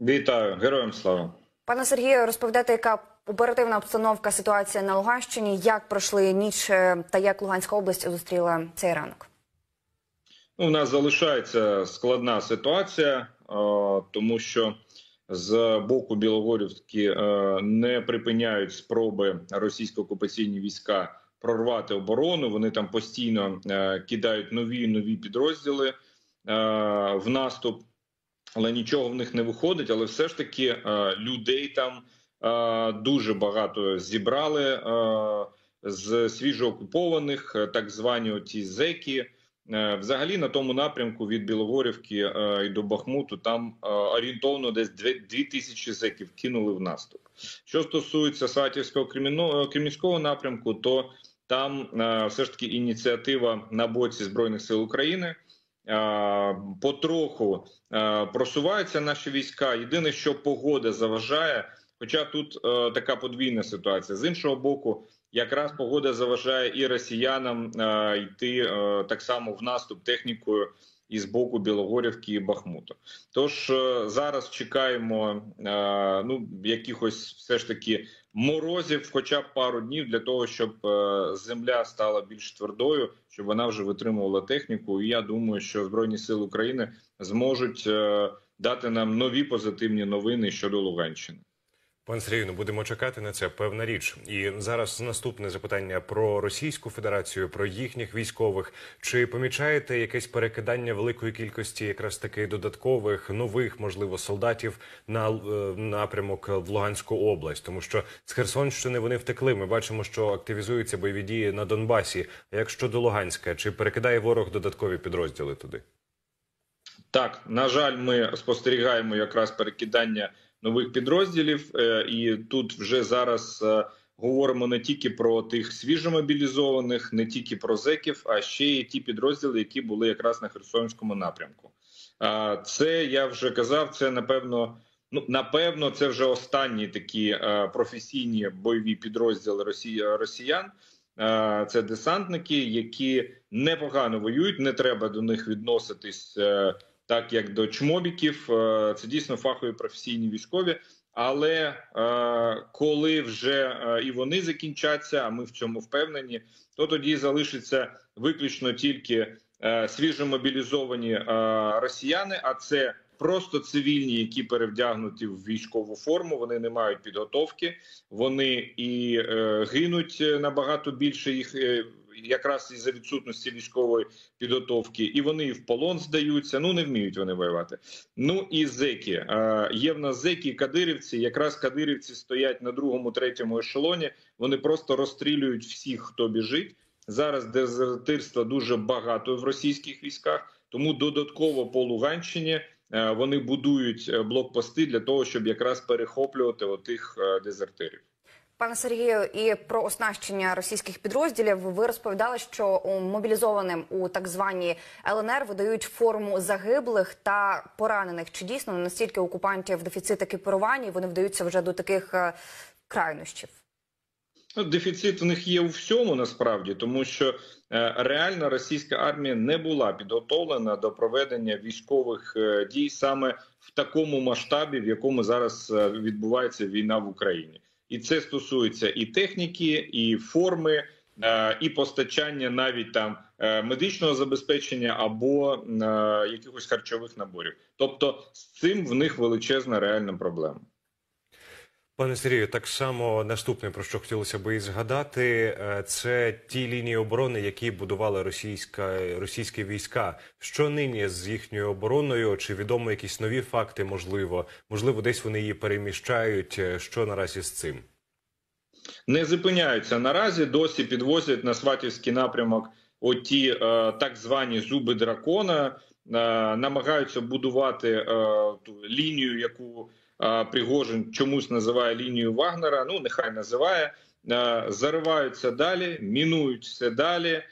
Вітаю, героям слава. Пане Сергію, розповідайте, яка оперативна обстановка ситуація на Луганщині, як пройшли ніч е, та як Луганська область зустріла цей ранок? Ну, у нас залишається складна ситуація, тому що з боку Білогорівки е, не припиняють спроби російсько-окупаційні війська прорвати оборону. Вони там постійно е, кидають нові нові підрозділи в наступ, але нічого в них не виходить. Але все ж таки людей там дуже багато зібрали з свіжоокупованих, так звані оті зеки. Е, взагалі на тому напрямку від Білогорівки е, і до Бахмуту там е, орієнтовно десь 2 тисячі зеків кинули в наступ. Що стосується Сатівського кремінського напрямку, то там все ж таки ініціатива на боці збройних сил України. Потроху просуваються наші війська. Єдине, що погода заважає, хоча тут така подвійна ситуація з іншого боку якраз погода заважає і росіянам е, йти е, так само в наступ технікою із боку Білогорівки і Бахмуту. Тож е, зараз чекаємо е, ну якихось все ж таки морозів, хоча б пару днів, для того, щоб е, земля стала більш твердою, щоб вона вже витримувала техніку. І я думаю, що збройні сили України зможуть дати нам нові позитивні новини щодо Луганщини. Пан Сергію, ну будемо чекати на це певна річ. І зараз наступне запитання про Російську Федерацію, про їхніх військових. Чи помічаєте якесь перекидання великої кількості, якраз таки додаткових нових, можливо, солдатів на е, напрямок в Луганську область? Тому що з Херсонщини вони втекли. Ми бачимо, що активізуються бойові дії на Донбасі. А як щодо Луганська, чи перекидає ворог додаткові підрозділи туди? Так на жаль, ми спостерігаємо якраз перекидання нових підрозділів, е, і тут вже зараз е, говоримо не тільки про тих свіжомобілізованих, не тільки про зеків, а ще й ті підрозділи, які були якраз на Херсонському напрямку. Це я вже казав. Це напевно. Ну, напевно, це вже останні такі е, професійні бойові підрозділи Росіян. Це десантники, які непогано воюють. Не треба до них відноситись так як до чмобіків. Е, це дійсно фахові професійні військові. Але е, коли вже е, і вони закінчаться, а ми в цьому впевнені, то тоді залишиться виключно тільки е, свіжомобілізовані е, росіяни. А це просто цивільні, які перевдягнуті в військову форму. Вони не мають підготовки, вони і е, гинуть набагато більше їх е, якраз із за відсутності військової підготовки, і вони в полон здаються. Ну не вміють вони воювати. Ну і зеки є в нас зеки, кадирівці. Якраз кадирівці стоять на другому, третьому ешелоні. Вони просто розстрілюють всіх, хто біжить. Зараз дезертирства дуже багато в російських військах, тому додатково по Луганщині вони будують блокпости для того, щоб якраз перехоплювати отих дезертирів. Пане Сергію, і про оснащення російських підрозділів ви розповідали, що мобілізованим у так званій ЛНР видають форму загиблих та поранених. Чи дійсно настільки окупантів дефіцит екіпірування вони вдаються вже до таких е, крайнощів? Ну, дефіцит в них є у всьому насправді, тому що е, реальна російська армія не була підготовлена до проведення військових е, дій саме в такому масштабі, в якому зараз відбувається війна в Україні і це стосується і техніки, і форми, е, і постачання навіть там е, медичного забезпечення або е, якихось харчових наборів. Тобто з цим в них величезна реальна проблема. Пане Сергію, так само наступне про що хотілося би і згадати, е, це ті лінії оборони, які будували російська російські війська. Що нині з їхньою обороною? Чи відомо якісь нові факти? Можливо, можливо, десь вони її переміщають. Е, що наразі з цим не зупиняються наразі? Досі підвозять на сватівський напрямок. Оті е, так звані зуби дракона е, намагаються будувати е, ту лінію, яку Пригожин чомусь називає лінію Вагнера. Ну нехай називає, зариваються далі, мінують все далі,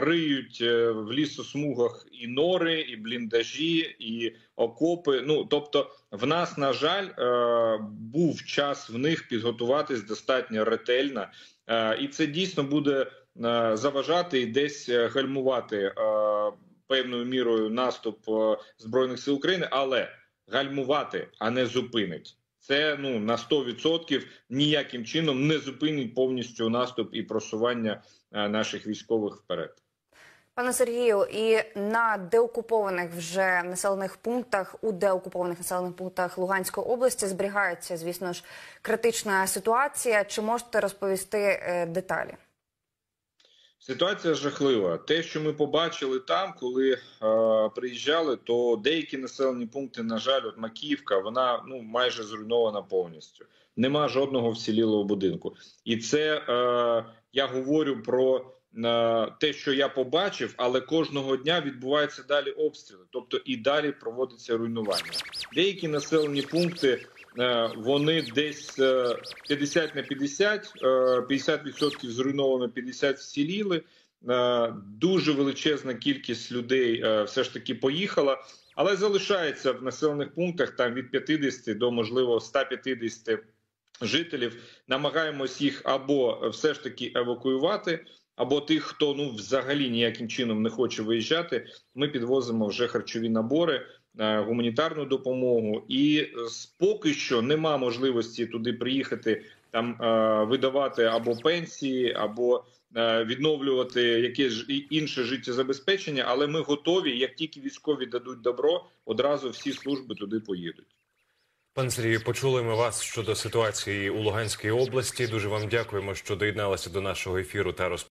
риють е, в лісосмугах і нори, і бліндажі, і окопи. Ну тобто, в нас на жаль е, був час в них підготуватись достатньо ретельно, і це дійсно буде заважати і десь гальмувати певною мірою наступ збройних сил України, але гальмувати, а не зупинить. Це ну на 100% ніяким чином не зупинить повністю наступ і просування е, наших військових вперед. Пане Сергію, і на деокупованих вже населених пунктах у деокупованих населених пунктах Луганської області зберігається, звісно ж, критична ситуація. Чи можете розповісти е, деталі? Ситуація жахлива. Те, що ми побачили там, коли е, приїжджали, то деякі населені пункти, на жаль, от Макіївка, вона ну майже зруйнована повністю. Нема жодного вцілілого будинку, і це е, я говорю про е, те, що я побачив, але кожного дня відбуваються далі обстріли, тобто і далі проводиться руйнування. Деякі населені пункти. Е, Вони десь е, 50 на 50, е, 50% зруйновано, 50 вціліли. Е, Дуже величезна кількість людей е, все ж таки поїхала, але залишається в населених пунктах там від 50 до можливо 150 жителів. Намагаємось їх або все ж таки евакуювати, або тих, хто ну взагалі ніяким чином не хоче виїжджати. Ми підвозимо вже харчові набори. е, Гуманітарну допомогу, і е, поки що нема можливості туди приїхати, там е, видавати або пенсії, або відновлювати якесь інше життєзабезпечення. Але ми готові, як тільки військові дадуть добро, одразу всі служби туди поїдуть. Пане Сергію, почули ми вас щодо ситуації у Луганській області. Дуже вам дякуємо, що доєдналися до нашого ефіру та розповіли.